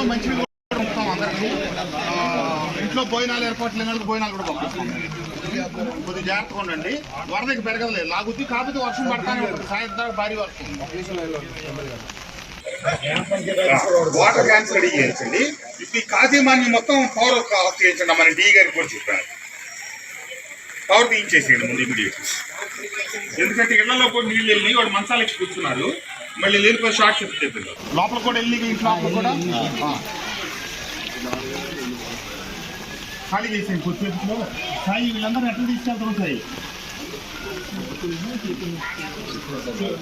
దాంట్లో మంచివి కూడా పంపుతాం అందరికీ ఇంట్లో భోజనాలు ఏర్పాట్లు లేని వాళ్ళకి భోజనాలు కూడా పంపిస్తాం. కొద్దిగా జాగ్రత్తగా ఉండండి. వరదకి పెరగలేదు లాగుద్ది కాకపోతే వర్షం పడతానే ఉంటుంది. సాయంత్రం భారీ వర్షం. వాటర్ క్యాన్స్ రెడీ చేయించండి. ఇప్పుడు ఈ కాజీమాన్ని మొత్తం పవర్ ఆఫ్ చేయించండి. మన డీ గారికి కూడా చెప్పాను. పవర్ తీయించేసేయండి ముందు ఇమీడియట్ ఎందుకంటే ఇళ్ళలో కూడా నీళ్ళు వెళ్ళి వాడు మంచాలకి కూర్చున్నారు మళ్ళీ లేనిపోయి షార్ట్ సర్క్యూట్ అయిపోయింది లోపల కూడా వెళ్ళి ఇంట్లో లోపల కూడా ఆ. ఖాళీ చేసేయండి కొద్దిసేపులో. సాయి వీళ్ళందరూ ఎట్లా తీసుకెళ్తారు సాయి.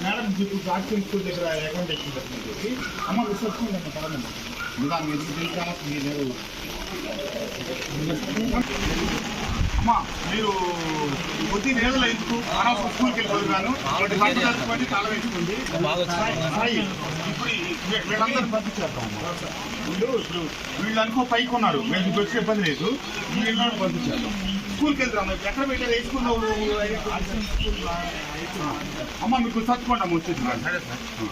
మేడం ఇప్పుడు ఆర్టికల్ స్కూల్ దగ్గర అకౌంట్ ఎక్కింది అమ్మ విశ్వసం పడదండి నిదానం ఎందుకు తెలిసామో మీరు అమ్మా మీరు కొద్ది నేలలో ఎందుకు అనవసరం స్కూల్కి తట్టుకోండి తాళం వేసుకోండి సాయి, ఇప్పుడు వీళ్ళందరూ వీళ్ళు ఇప్పుడు వీళ్ళు అనుకో పైకి ఉన్నారు. వీళ్ళకి వచ్చే ఇబ్బంది లేదు. పంపించేద్దాం. స్కూల్కి వెళ్తాం ఎక్కడ పెట్టారు స్కూల్లో అమ్మ మీకు చచ్చుకోండి అమ్మ వచ్చేసి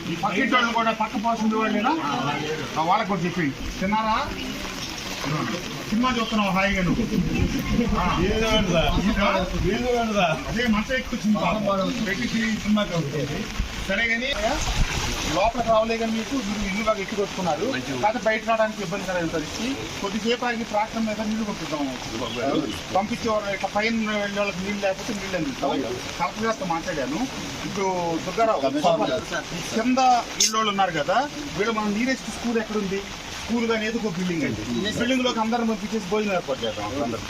ఈ పక్కింటి వాళ్ళు కూడా పక్క పాసింది వాళ్ళేనా? వాళ్ళకి కూడా తిన్నారా? సినిమా చూస్తున్నావు హాయిగా నువ్వు? అదే మంట ఎక్కువ పెట్టి సినిమా సరే కానీ లోపలికి రావలే కానీ మీకు మీరు ఇల్లు బాగా ఎక్కువ కొట్టుకున్నారు. కాకపోతే బయట రావడానికి ఇబ్బంది కలగదు పరిస్థితి కొద్దిసేపు ఆగి ట్రాక్టర్ మీద నీళ్ళు కొట్టుకుంటాం. పంపించేవారు ఇట్లా పైన వెళ్ళే వాళ్ళకి నీళ్ళు లేకపోతే నీళ్ళు అందిస్తాం కలెక్టర్ గారితో మాట్లాడాను. ఇప్పుడు దుర్గారావు కింద ఇళ్ళు ఉన్నారు కదా వీళ్ళు మన నీరెస్ట్ స్కూల్ ఎక్కడుంది? స్కూల్ కానీ ఏదో ఒక బిల్డింగ్ అండి. బిల్డింగ్లోకి అందరం పంపించేసి భోజనం ఏర్పాటు చేద్దాం. అందరం.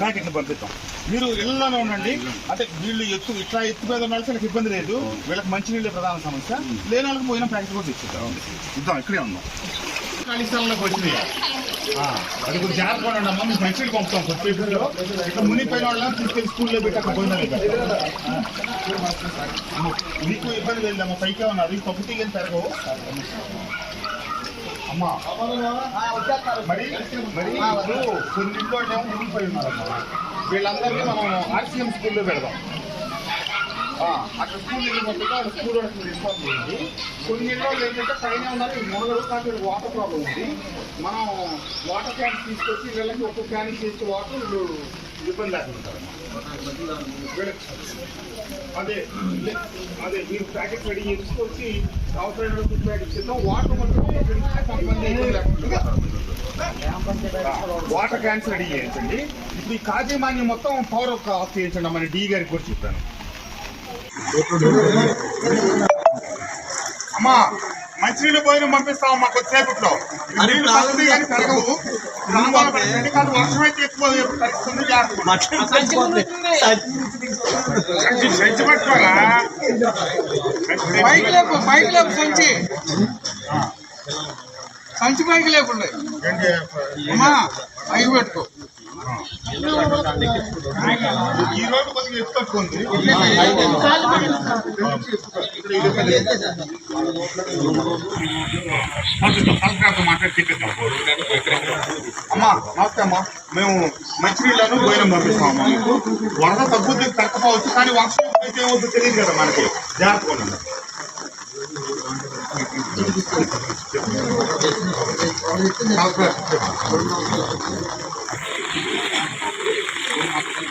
ప్యాకెట్లు పంపిస్తాం మీరు ఇళ్ళలో ఉండండి. అంటే వీళ్ళు ఎత్తు ఇట్లా ఎత్తు మీద ఉన్న వాళ్ళకి ఇబ్బంది లేదు. వీళ్ళకి మంచి నీళ్ళే ప్రధాన సమస్య. లేని వాళ్ళకి పోయిన ప్యాకెట్ కూడా తెచ్చిద్దాం. ఇద్దాం ఇక్కడే ఉందాం. ఖాళీ స్థలంలోకి వచ్చింది అది కొంచెం జాగ్రత్త పడండి అమ్మా మీకు మంచిగా పంపుతాం. కొద్ది ఇట్లా మునిపోయిన వాళ్ళని తీసుకెళ్ళి స్కూల్లో పెట్టి అక్కడ భోజనాలు పెట్టాం. అమ్మ, మీకు ఇబ్బంది లేదమ్మా పైకే ఉన్నారు పప్పు తీగని పెరగవు. అమ్మా. మరి మరి ఇప్పుడు కొన్నింట్లో ఏమో ఉన్నారమ్మా. వీళ్ళందరినీ మనం ఆర్సీఎం స్కూల్లో పెడదాం. అక్కడ స్కూల్ వెళ్ళినట్టుగా అక్కడ స్కూల్ ఇన్ఫార్మ్ చేయండి. కొన్ని ఇళ్ళు ఏంటంటే పైన ఉన్నారు మొదలు కాదు వాటర్ ప్రాబ్లం ఉంది. మనం వాటర్ క్యాన్స్ తీసుకొచ్చి వీళ్ళకి ఒక్కొక్క క్యాన్ చేస్తే వాటర్ ఇబ్బంది లేకుండా అదే అదే మీరు ప్యాకెట్ రెడీ చేసుకొచ్చి అవసరమైన ఫుడ్ ప్యాకెట్ ఇస్తాం వాటర్ వాటర్ క్యాన్స్ రెడీ చేయించండి. ఇప్పుడు ఈ కాజీమాన్యం మొత్తం పవర్ ఆఫ్ చేయించండి మన డి గారికి కూడా చెప్తాను అమ్మా మంచినీళ్ళు భోజనం పంపిస్తాం అమ్మా కొద్దిసేపట్లో పడుతుంది కానీ పెరగవు. వర్షం అయితే ఎక్కువ సంచి సంచి పట్టుకోరా. బైక్ లేపు బైక్ లేపు సంచి. సంచి బైక్ లేకుండా. అమ్మా బైక్ పెట్టుకో. ఈ రోజు కొద్దిగా ఎత్తుకొచ్చుకుంది మాట్లాడి అమ్మా నమస్తే అమ్మా. మేము మంచినీళ్ళను భోజనం పంపిస్తాం అమ్మా మీకు. వరద తగ్గుద్ది తగ్గకపోవచ్చు కానీ వర్షం అయితే ఏమవుతుందో తెలియదు కదా మనకి. జాగ్రత్తగా ఉండండి.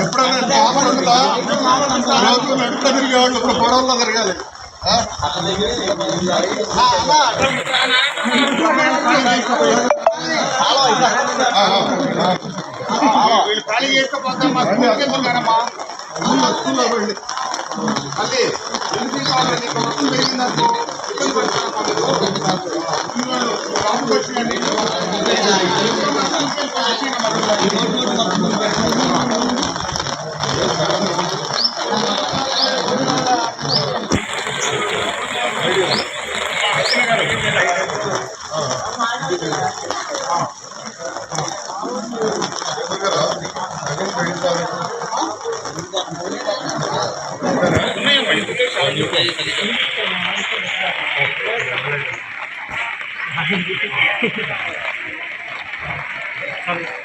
ఎప్పుడైనా మామూలు ఉందా రోజు నడుపుతా తిరిగేవాళ్ళు ఇప్పుడు పొడవల్లో తిరగాలి వీళ్ళు ఖాళీ చేసుకోపోతే మా స్కూల్లో పోయింది మళ్ళీ ఎల్పీ కాలేజీ మొత్తం పెరిగిందనుకో ఇబ్బంది పడుతున్నాను పెట్టినండి Thank